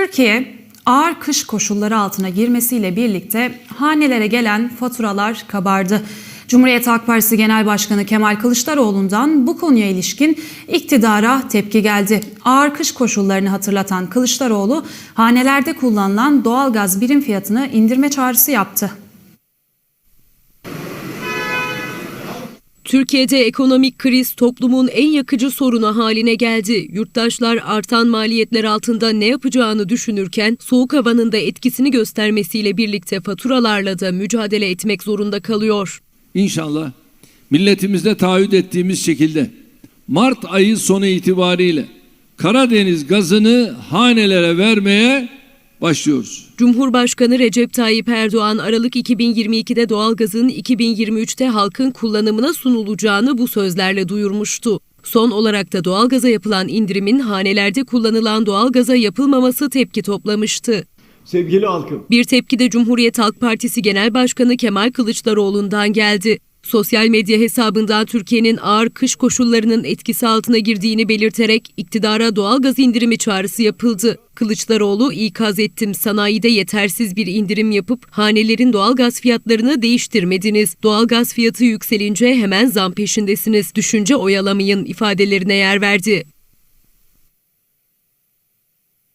Türkiye ağır kış koşulları altına girmesiyle birlikte hanelere gelen faturalar kabardı. Cumhuriyet Halk Partisi Genel Başkanı Kemal Kılıçdaroğlu'ndan bu konuya ilişkin iktidara tepki geldi. Ağır kış koşullarını hatırlatan Kılıçdaroğlu, hanelerde kullanılan doğalgaz birim fiyatını indirme çağrısı yaptı. Türkiye'de ekonomik kriz toplumun en yakıcı sorunu haline geldi. Yurttaşlar artan maliyetler altında ne yapacağını düşünürken soğuk havanın da etkisini göstermesiyle birlikte faturalarla da mücadele etmek zorunda kalıyor. İnşallah milletimizde taahhüt ettiğimiz şekilde Mart ayı sonu itibariyle Karadeniz gazını hanelere vermeye başlıyoruz. Cumhurbaşkanı Recep Tayyip Erdoğan Aralık 2022'de doğalgazın 2023'te halkın kullanımına sunulacağını bu sözlerle duyurmuştu. Son olarak da doğalgaza yapılan indirimin hanelerde kullanılan doğalgaza yapılmaması tepki toplamıştı. Sevgili halkım, Bir tepki de Cumhuriyet Halk Partisi Genel Başkanı Kemal Kılıçdaroğlu'ndan geldi. Sosyal medya hesabından Türkiye'nin ağır kış koşullarının etkisi altına girdiğini belirterek iktidara doğalgaz indirimi çağrısı yapıldı. Kılıçdaroğlu ikaz ettim sanayide yetersiz bir indirim yapıp hanelerin doğalgaz fiyatlarını değiştirmediniz. Doğalgaz fiyatı yükselince hemen zam peşindesiniz. Düşünce oyalamayın ifadelerine yer verdi.